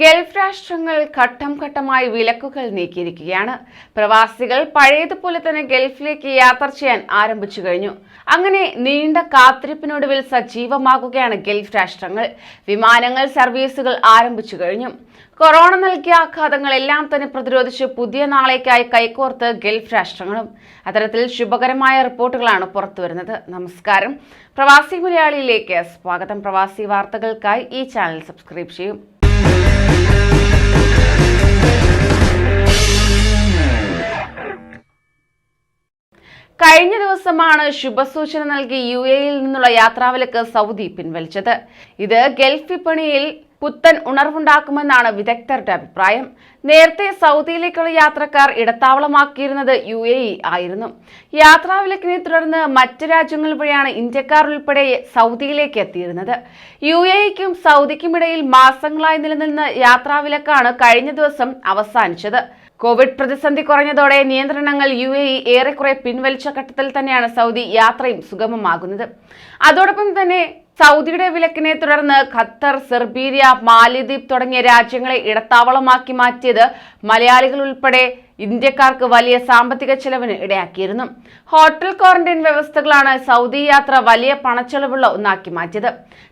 Gulf രാഷ്ട്രങ്ങൾ ഘട്ടം ഘട്ടമായി വിലക്കുകൾ നീക്കിയിരിക്കുകയാണ്. പ്രവാസികൾ പഴയതുപോലെ തന്നെ ഗൾഫിലേക്ക് യാത്ര ചെയ്യാൻ ആരംഭിച്ചു കഴിഞ്ഞു. അങ്ങനെ നീണ്ട കാത്തിരിപ്പിനൊടുവിൽ സജീവമാകുകയാണ് ഗൾഫ് രാഷ്ട്രങ്ങൾ. വിമാനങ്ങൾ സർവീസുകൾ ആരംഭിച്ചു കഴിഞ്ഞു. കൊറോണ നൽകിയ ആഘാതങ്ങളെല്ലാം തന്നെ പ്രതിരോധിച്ച് പുതിയ നാളേക്കായി കൈകോർത്ത് ഗൾഫ് രാഷ്ട്രങ്ങളും. അത്തരത്തിൽ ശുഭകരമായ റിപ്പോർട്ടുകളാണ് പുറത്തുവരുന്നത്. നമസ്കാരം. പ്രവാസി മലയാളിയിലേക്ക് സ്വാഗതം. പ്രവാസി വാർത്തകൾക്കായി ഈ ചാനൽ സബ്സ്ക്രൈബ് ചെയ്യും. Thank you. കഴിഞ്ഞ ദിവസമാണ് ശുഭസൂചന നൽകി യു എയിൽ നിന്നുള്ള യാത്രാവിലക്ക് സൗദി പിൻവലിച്ചത്. ഇത് ഗൾഫ് വിപണിയിൽ പുത്തൻ ഉണർവുണ്ടാക്കുമെന്നാണ് വിദഗ്ധരുടെ അഭിപ്രായം. നേരത്തെ സൗദിയിലേക്കുള്ള യാത്രക്കാർ ഇടത്താവളമാക്കിയിരുന്നത് യു എ ഇ ആയിരുന്നു. യാത്രാവിലക്കിനെ തുടർന്ന് മറ്റ് രാജ്യങ്ങൾ വഴിയാണ് ഇന്ത്യക്കാർ ഉൾപ്പെടെ സൗദിയിലേക്ക് എത്തിയിരുന്നത്. യു എ ഇക്കും സൗദിക്കും ഇടയിൽ മാസങ്ങളായി നിലനിന്ന യാത്രാവിലക്കാണ് കഴിഞ്ഞ ദിവസം അവസാനിച്ചത്. കോവിഡ് പ്രതിസന്ധി കുറഞ്ഞതോടെ നിയന്ത്രണങ്ങൾ യു എ ഇ ഏറെക്കുറെ പിൻവലിച്ച ഘട്ടത്തിൽ തന്നെയാണ് സൗദി യാത്രയും സുഗമമാകുന്നത്. അതോടൊപ്പം തന്നെ സൗദിയുടെ വിലക്കിനെ തുടർന്ന് ഖത്തർ സെർബീരിയ മാലിദ്വീപ് തുടങ്ങിയ രാജ്യങ്ങളെ ഇടത്താവളമാക്കി മാറ്റിയത് മലയാളികൾ ഉൾപ്പെടെ ഇന്ത്യക്കാർക്ക് വലിയ സാമ്പത്തിക ചെലവിന് ഇടയാക്കിയിരുന്നു. ഹോട്ടൽ ക്വാറന്റൈൻ വ്യവസ്ഥകളാണ് സൗദി യാത്ര വലിയ പണച്ചെലവുള്ള ഒന്നാക്കി മാറ്റിയത്.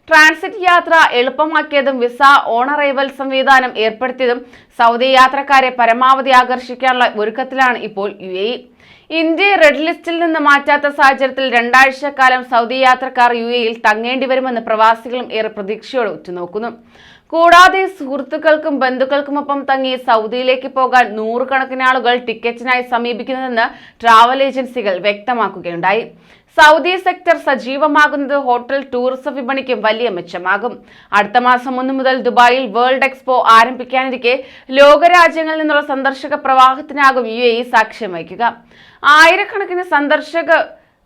ട്രാൻസിറ്റ് യാത്ര എളുപ്പമാക്കിയതും വിസ ഓൺ അറൈവൽ സംവിധാനം ഏർപ്പെടുത്തിയതും സൗദി യാത്രക്കാരെ പരമാവധി ആകർഷിക്കാനുള്ള ഒരുക്കത്തിലാണ് ഇപ്പോൾ യു ഇന്ത്യയെ റെഡ് ലിസ്റ്റിൽ നിന്ന് മാറ്റാത്ത സാഹചര്യത്തിൽ രണ്ടാഴ്ച കാലം സൗദി യാത്രക്കാർ യു എയിൽ തങ്ങേണ്ടി വരുമെന്ന് പ്രവാസികളും ഏറെ പ്രതീക്ഷയോടെ ഉറ്റുനോക്കുന്നു. കൂടാതെ സുഹൃത്തുക്കൾക്കും ബന്ധുക്കൾക്കുമൊപ്പം തങ്ങി സൗദിയിലേക്ക് പോകാൻ നൂറുകണക്കിന് ആളുകൾ ടിക്കറ്റിനായി സമീപിക്കുന്നതെന്ന് ട്രാവൽ ഏജൻസികൾ വ്യക്തമാക്കുകയുണ്ടായി. സൗദി സെക്ടർ സജീവമാകുന്നത് ഹോട്ടൽ ടൂറിസം വിപണിക്കും വലിയ മെച്ചമാകും. അടുത്ത മാസം ഒന്ന് മുതൽ ദുബായിൽ വേൾഡ് എക്സ്പോ ആരംഭിക്കാനിരിക്കെ ലോകരാജ്യങ്ങളിൽ നിന്നുള്ള സന്ദർശക പ്രവാഹത്തിനാകും യു എ ഇ സാക്ഷ്യം വഹിക്കുക. ആയിരക്കണക്കിന് സന്ദർശക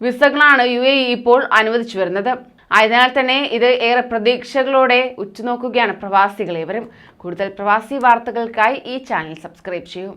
വിസകളാണ് യു എ ഇ ഇപ്പോൾ അനുവദിച്ചു വരുന്നത്. ആയതിനാൽ തന്നെ ഇത് ഏറെ പ്രതീക്ഷകളോടെ ഉറ്റുനോക്കുകയാണ് പ്രവാസികളേവരും കൂടുതൽ പ്രവാസി വാർത്തകൾക്കായി ഈ ചാനൽ സബ്സ്ക്രൈബ് ചെയ്യൂ.